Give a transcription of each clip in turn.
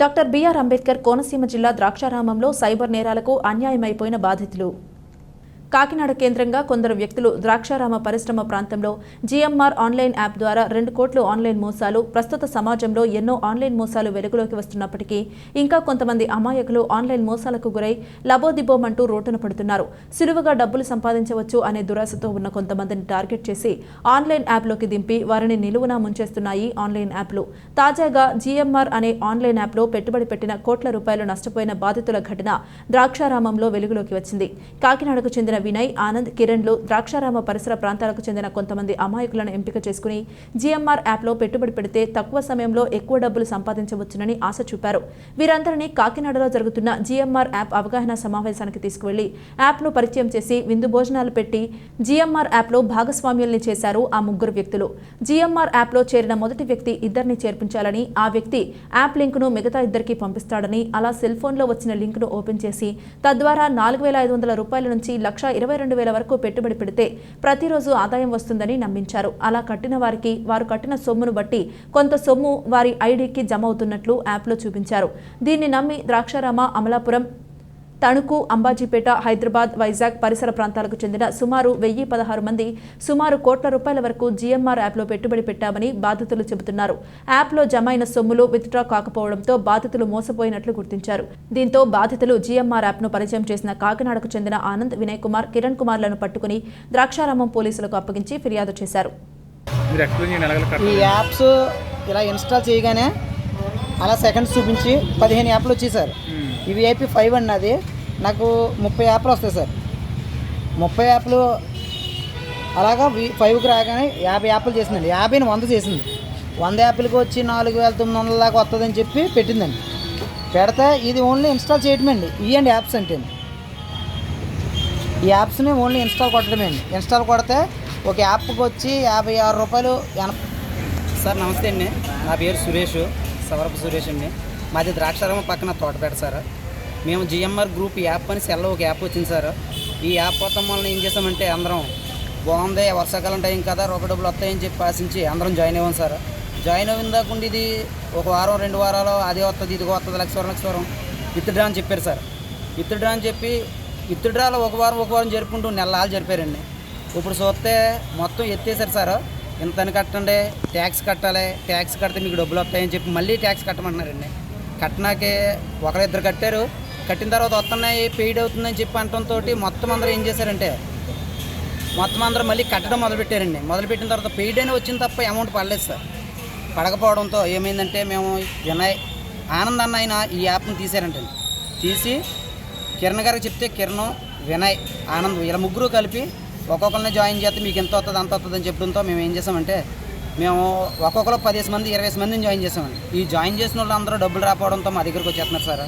Doctor BR Ambedkar Konaseema జిల్లా ద్రాక్షారామంలో cyber నేరాలకు అన్యాయమైపోయిన బాధితులు. కాకినాడ కేంద్రంగా కొందరు వ్యక్తులు ద్రాక్షారామ పరిశ్రమ ప్రాంతంలో జీఎంఆర్ ఆన్లైన్ యాప్ ద్వారా రెండు కోట్లు ఆన్లైన్ మోసాలు ప్రస్తుత సమాజంలో ఎన్నో ఆన్లైన్ మోసాలు వెలుగులోకి వస్తున్నప్పటికీ ఇంకా కొంతమంది అమాయకులు ఆన్లైన్ మోసాలకు గురై లబోదిబోమంటూ రోడ్డున పడుతున్నారు. సులువుగా డబ్బులు సంపాదించవచ్చు అనే దురాశతో ఉన్న కొంతమందిని టార్గెట్ చేసి ఆన్లైన్ యాప్లోకి దింపి వారిని నిలువునా ముంచేస్తున్నాయి ఆన్లైన్ యాప్లు. తాజాగా జీఎంఆర్ అనే ఆన్లైన్ యాప్లో పెట్టుబడి పెట్టిన కోట్ల రూపాయలు నష్టపోయిన బాధితుల ఘటన ద్రాక్షారామంలో వెలుగులోకి వచ్చింది. కాకినాడకు చెందిన వినయ్ ఆనంద్ కిరణ్లు ద్రాక్షారామ పరిసర ప్రాంతాలకు చెందిన కొంతమంది అమాయకులను ఎంపిక చేసుకుని జీఎంఆర్ యాప్లో పెట్టుబడి పెడితే తక్కువ సమయంలో ఎక్కువ డబ్బులు సంపాదించవచ్చునని ఆశ చూపారు. వీరందరినీ కాకినాడలో జరుగుతున్న జీఎంఆర్ యాప్ అవగాహన సమావేశానికి తీసుకువెళ్ళి యాప్ను పరిచయం చేసి విందు భోజనాలు పెట్టి జీఎంఆర్ యాప్లో భాగస్వామ్యుల్ని చేశారు ఆ ముగ్గురు వ్యక్తులు. జీఎంఆర్ యాప్లో చేరిన మొదటి వ్యక్తి ఇద్దరిని చేర్పించాలని ఆ వ్యక్తి యాప్ లింకును మిగతా ఇద్దరికి పంపిస్తాడని అలా సెల్ ఫోన్లో వచ్చిన లింకును ఓపెన్ చేసి తద్వారా నాలుగు వేల ఐదు వందల రూపాయల నుంచి లక్ష ఇరవై రెండు వేల వరకు పెట్టుబడి పెడితే ప్రతిరోజు ఆదాయం వస్తుందని నమ్మించారు. అలా కట్టిన వారికి వారు కట్టిన సొమ్మును బట్టి కొంత సొమ్ము వారి ఐడికి జమ అవుతున్నట్లు యాప్లో చూపించారు. దీన్ని నమ్మి ద్రాక్షారామ అమలాపురం తణుకు అంబాజీపేట హైదరాబాద్ వైజాగ్ పరిసర ప్రాంతాలకు చెందిన సుమారు వెయ్యి పదహారు మంది సుమారు కోట్ల రూపాయల వరకు జీఎంఆర్ యాప్లో పెట్టుబడి పెట్టామని బాధితులు చెబుతున్నారు. యాప్లో జమ అయిన సొమ్ములు విత్డ్రా కాకపోవడంతో బాధితులు మోసపోయినట్లు గుర్తించారు. దీంతో బాధితులు జీఎంఆర్ యాప్ను పరిచయం చేసిన కాకినాడకు చెందిన ఆనంద్ వినయ్ కుమార్ కిరణ్ కుమార్లను పట్టుకుని ద్రాక్షారామం పోలీసులకు అప్పగించి ఫిర్యాదు చేశారు. ఈ యాప్స్ ఇలా ఇన్స్టాల్ చేయగానే అలా సెకండ్స్ చూపించి పదిహేను యాప్లు వచ్చాయి సార్ ఇవి ఏపీ ఫైవ్ అండి అది నాకు ముప్పై యాప్లు వస్తాయి సార్. ముప్పై యాప్లు అలాగా వి- ఫైవ్కి రాగానే యాభై యాప్లు చేసిందండి. యాభైని వంద చేసింది. వంద యాప్లకి వచ్చి నాలుగు వేల తొమ్మిది వందల దాకా వస్తుందని చెప్పి పెట్టిందండి. పెడితే ఇది ఓన్లీ ఇన్స్టాల్ చేయటమండి. ఇవ్వండి యాప్స్ అంటే. ఈ యాప్స్ని ఓన్లీ ఇన్స్టాల్ కొట్టడమే అండి. ఇన్స్టాల్ కొడితే ఒక యాప్కి వచ్చి యాభై ఆరు రూపాయలు ఎన సార్ నమస్తే అండి. నా పేరు సురేష్. సవరపు సురేష్ అండి. మాది ద్రాక్షారామ పక్కన తోటపేట సార్. మేము జిఎంఆర్ గ్రూప్ యాప్ అని సెల్లో ఒక యాప్ వచ్చింది సార్. ఈ యాప్ మొత్తం వలన ఏం చేసామంటే అందరం బాగుంది వర్షాకాలం టైం కదా రూపాయి డబ్బులు వస్తాయని చెప్పి ఆశించి అందరం జాయిన్ అయ్యాం సార్. జాయిన్ అయిన దాకుండా ఇది ఒక వారం రెండు వారాలు అదే వస్తుంది ఇది వస్తుంది లక్ష వరం లక్ష వరం. విత్డ్రా అని చెప్పారు సార్. విత్డ్రా అని చెప్పి విత్డ్రాలో ఒక వారం ఒక వారం జరుపుకుంటూ నెలలు జరిపారండి. ఇప్పుడు చూస్తే మొత్తం ఎత్తేసారు సార్. ఇంతని కట్టండి ట్యాక్స్ కట్టాలి ట్యాక్స్ కడితే మీకు డబ్బులు వస్తాయని చెప్పి మళ్ళీ ట్యాక్స్ కట్టమంటున్నారండి. కట్టినాకే ఒకరిద్దరు కట్టారు. కట్టిన తర్వాత వస్తున్నాయి పెయిడ్ అవుతుందని చెప్పి అనటంతో మొత్తం అందరూ ఏం చేశారంటే మొత్తం అందరూ మళ్ళీ కట్టడం మొదలుపెట్టారండి. మొదలుపెట్టిన తర్వాత పెయిడ్ అని వచ్చింది తప్ప అమౌంట్ పడలేదు సార్. పడకపోవడంతో ఏమైందంటే మేము వినయ్ ఆనంద్ అన్న ఆయన ఈ యాప్ని తీశారంటండి. తీసి కిరణ్ గారికి చెప్తే కిరణ్ వినయ్ ఆనంద్ ఇలా ముగ్గురు కలిపి ఒక్కొక్కరిని జాయిన్ చేస్తే మీకు ఎంత వస్తుంది అంత వస్తుందని చెప్పడంతో మేము ఏం చేసామంటే మేము ఒక్కొక్కరు పదిహేను మంది ఇరవై మందిని జాయిన్ చేసామండి. ఈ జాయిన్ చేసిన వాళ్ళు అందరూ డబ్బులు రాకపోవడంతో మా దగ్గరికి వచ్చేస్తున్నారు సార్.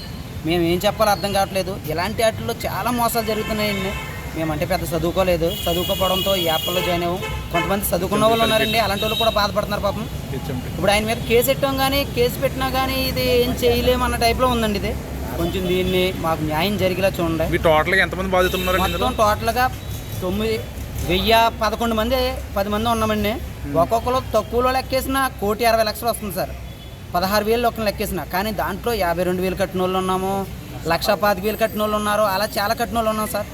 మేము ఏం చెప్పాలో అర్థం కావట్లేదు. ఇలాంటి వాటిల్లో చాలా మోసాలు జరుగుతున్నాయండి. మేమంటే పెద్ద చదువుకోలేదు. చదువుకోపోవడంతో ఈ యాప్లో జాయిన్ అవ్వం. కొంతమంది చదువుకున్న వాళ్ళు ఉన్నారండి. అలాంటి వాళ్ళు కూడా బాధపడుతున్నారు పాపం. ఇప్పుడు ఆయన మీద కేసు పెట్టాం కానీ కేసు పెట్టినా కానీ ఇది ఏం చేయలేము అన్న టైప్లో ఉందండి ఇది. కొంచెం దీన్ని మాకు న్యాయం జరిగేలా చూడండి. టోటల్గా ఎంతమంది బాధితులు ఇందులో? మొత్తం టోటల్గా తొమ్మిది వెయ్యి పదకొండు మంది పది మంది ఉన్నామండి. ఒక్కొక్కరు తక్కువలో లెక్కేసిన కోటి అరవై లక్షలు వస్తుంది సార్. పదహారు వేలు ఒక్కరు లెక్కేసిన. కానీ దాంట్లో యాభై రెండు వేలు కట్టిన వాళ్ళు ఉన్నాము లక్ష పాతిక వేలు కట్టిన వాళ్ళు ఉన్నారు అలా చాలా కట్టిన వాళ్ళు ఉన్నాం సార్.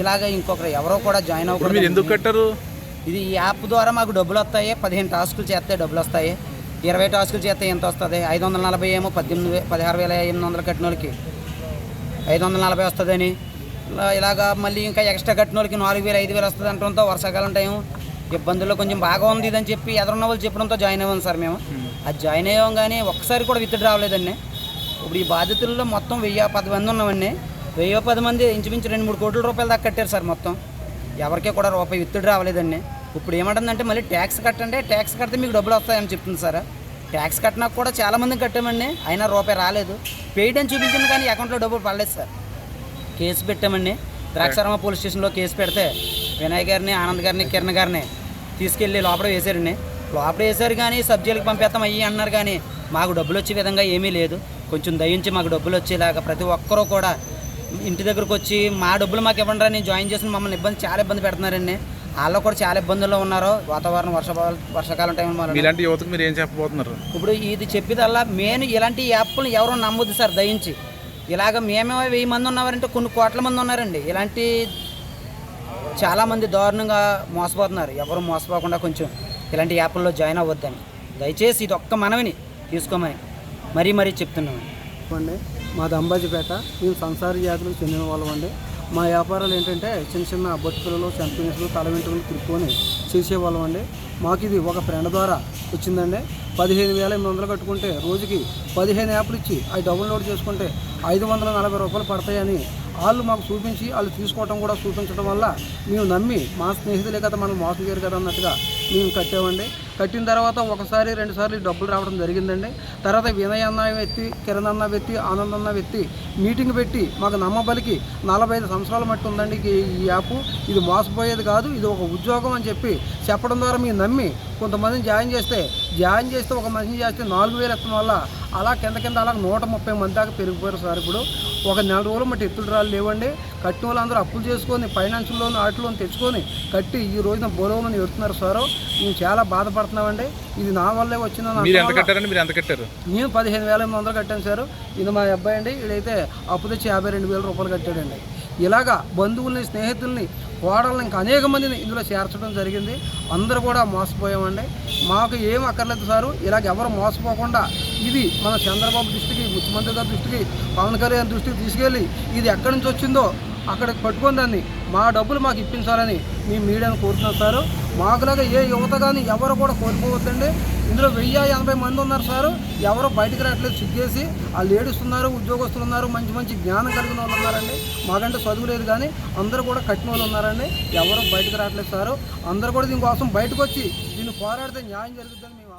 ఇలాగ ఇంకొకరు ఎవరో కూడా జాయిన్ మీరు ఎందుకు అవ్వకూడదు కట్టారు? ఇది ఈ యాప్ ద్వారా మాకు డబ్బులు వస్తాయి పదిహేను టాస్కులు చేస్తే డబ్బులు వస్తాయి ఇరవై టాస్కులు చేస్తే ఎంత వస్తుంది? ఐదు వందల నలభై ఏమో పద్దెనిమిది పదహారు వేల ఎనిమిది వందలు కట్టిన వాళ్ళకి. ఐదు వందల నలభై వస్తుందని. ఇలా ఇలాగా మళ్ళీ ఇంకా ఎక్స్ట్రా కట్టిన వాళ్ళకి నాలుగు వేలు ఐదు వేలు వస్తుంది అంటడంతో వర్షాకాలం టైం ఇబ్బందుల్లో కొంచెం బాగా ఉంది ఇదని చెప్పి ఎదురున్న వాళ్ళు చెప్పడంతో జాయిన్ అయ్యాం సార్ మేము. అది జాయిన్ అయ్యాం కానీ ఒక్కసారి కూడా విత్డ్రా రావలేదండి ఇప్పుడు ఈ బాధితుల్లో మొత్తం వెయ్యి పది మంది ఉన్నామండి. వెయ్యి పది మంది ఇంచుమించు రెండు మూడు కోట్ల రూపాయలు దాకా కట్టారు సార్ మొత్తం. ఎవరికీ కూడా రూపాయి విత్తుడు రావలేదండి ఇప్పుడు ఏమంటుందంటే మళ్ళీ ట్యాక్స్ కట్టండి ట్యాక్స్ కడితే మీకు డబ్బులు వస్తాయని చెప్తుంది సార్. ట్యాక్స్ కట్టినా కూడా చాలా మందికి కట్టామండి. అయినా రూపాయి రాలేదు. పెయిడ్ అని చూపించింది కానీ అకౌంట్లో డబ్బులు పడలేదు సార్. కేసు పెట్టామండి. ద్రాక్షారామ పోలీస్ స్టేషన్లో కేసు పెడితే వినయ్ గారిని ఆనంద్ గారిని కిరణ్ గారిని తీసుకెళ్ళి లోపల వేశారండి. లోపల వేశారు కానీ సబ్జీలకు పంపేస్తాం అయ్యి అన్నారు కానీ మాకు డబ్బులు వచ్చే విధంగా ఏమీ లేదు. కొంచెం దయించి మాకు డబ్బులు వచ్చేలాగా ప్రతి ఒక్కరూ కూడా ఇంటి దగ్గరకు వచ్చి మా డబ్బులు మాకు ఇవ్వండి నేను జాయిన్ చేసిన మమ్మల్ని ఇబ్బంది చాలా ఇబ్బంది పెడుతున్నారండి. వాళ్ళు కూడా చాలా ఇబ్బందుల్లో ఉన్నారు. వాతావరణం వర్ష వర్షాకాలం టైం మీలాంటి యువతకు మీరు ఏం చెప్పబోతున్నారు? ఇప్పుడు ఇది చెప్పేదల్లా మెయిన్ ఇలాంటి యాప్లు ఎవరు నమ్మొద్దు సార్ దయించి. ఇలాగ మేమే వెయ్యి మంది ఉన్నారంటే కొన్ని కోట్ల మంది ఉన్నారండి. ఇలాంటి చాలామంది దారుణంగా మోసపోతున్నారు. ఎవరు మోసపోకుండా కొంచెం ఇలాంటి యాప్ల్లో జాయిన్ అవ్వద్దని. దయచేసి ఇది ఒక్క మనవిని తీసుకోమని మరీ మరీ చెప్తున్నాను. అండి మాది అంబాజీపేట. మేము సంసార జాతులకు చెందిన వాళ్ళం అండి మా వ్యాపారాలు ఏంటంటే చిన్న చిన్న బొట్టు పిల్లలు సెంపీసులు తల వెంట్రుకలు తిరుక్కొని చేసేవాళ్ళం అండి మాకు ఇది ఒక ఫ్రెండ్ ద్వారా వచ్చిందండి. పదిహేను వేల ఎనిమిది వందలు కట్టుకుంటే రోజుకి పదిహేను యాప్లు ఇచ్చి అవి డౌన్లోడ్ చేసుకుంటే ఐదు వందల నలభై రూపాయలు పడతాయని వాళ్ళు మాకు చూపించి వాళ్ళు తీసుకోవటం కూడా చూపించడం వల్ల మేము నమ్మి మా స్నేహితులే కదా మనం మోసం చేయరు కదా అన్నట్టుగా మేము కట్టామండి. కట్టిన తర్వాత ఒకసారి రెండు సార్లు డబ్బులు రావడం జరిగిందండి. తర్వాత వినయ్ అన్న వ్యక్తి కిరణ్ అన్న వ్యక్తి ఆనంద్ అన్న వ్యక్తి మీటింగ్ పెట్టి మాకు నమ్మబలికి నలభై ఐదు సంవత్సరాల మట్టి ఉందండి ఈ- ఈ యాప్. ఇది మోసపోయేది కాదు ఇది ఒక ఉద్యోగం అని చెప్పి చెప్పడం ద్వారా మేము నమ్మి కొంతమందిని జాయిన్ చేస్తే జాయిన్ చేస్తే ఒక మనిషిని చేస్తే నాలుగు వేలు ఎత్తడం వల్ల అలా కింద కింద అలా నూట ముప్పై మంది దాకా పెరిగిపోయారు సార్ ఇప్పుడు. ఒక నెల రోజులు మట్టి ఎత్తులు రాళ్ళు లేవండి. కట్టిన వాళ్ళందరూ అప్పులు చేసుకొని ఫైనాన్స్ లోన్ వాటి లోన్ తెచ్చుకొని కట్టి ఈ రోజున బోలవమని ఎడుతున్నారు సార్. మేము చాలా బాధపడుతున్నామండి. ఇది నా వల్లే వచ్చిందని నేను పదిహేను వేల ఎనిమిది వందలు కట్టాను సార్. ఇది మా అబ్బాయి అండి. వీడైతే అప్పు తెచ్చి యాభై రెండు వేల రూపాయలు కట్టాడండి. ఇలాగా బంధువుల్ని స్నేహితుల్ని కోడల్ని ఇంకా అనేక మందిని ఇందులో చేర్చడం జరిగింది. అందరూ కూడా మోసపోయామండి. మాకు ఏం అక్కర్లేదు సారు. ఇలాగ ఎవరు మోసపోకుండా ఇది మన చంద్రబాబు దృష్టికి ముఖ్యమంత్రి గారి దృష్టికి పవన్ కళ్యాణ్ దృష్టికి తీసుకెళ్ళి ఇది ఎక్కడి నుంచి వచ్చిందో అక్కడికి పట్టుకుని దాన్ని మా డబ్బులు మాకు ఇప్పించాలని మీ మీడియాను కోరుతున్నారు సారు. మాకులాగా ఏ యువత కానీ ఎవరు కూడా కోల్పోవద్దండి. ఇందులో వెయ్యి ఎనభై మంది ఉన్నారు సారు. ఎవరు బయటకు రావట్లేదు. సిగ్గేసి వాళ్ళు ఏడుస్తున్నారు ఉద్యోగస్తులు ఉన్నారు మంచి మంచి జ్ఞానం కలిగిన వాళ్ళు ఉన్నారండి. మాకంటే చదువు లేదు కానీ అందరూ కూడా కట్టిన వాళ్ళు ఉన్నారండి. ఎవరు బయటకు రావట్లేదు సారు. అందరూ కూడా దీనికోసం బయటకు వచ్చి దీన్ని పోరాడితే న్యాయం జరుగుతుందని మేము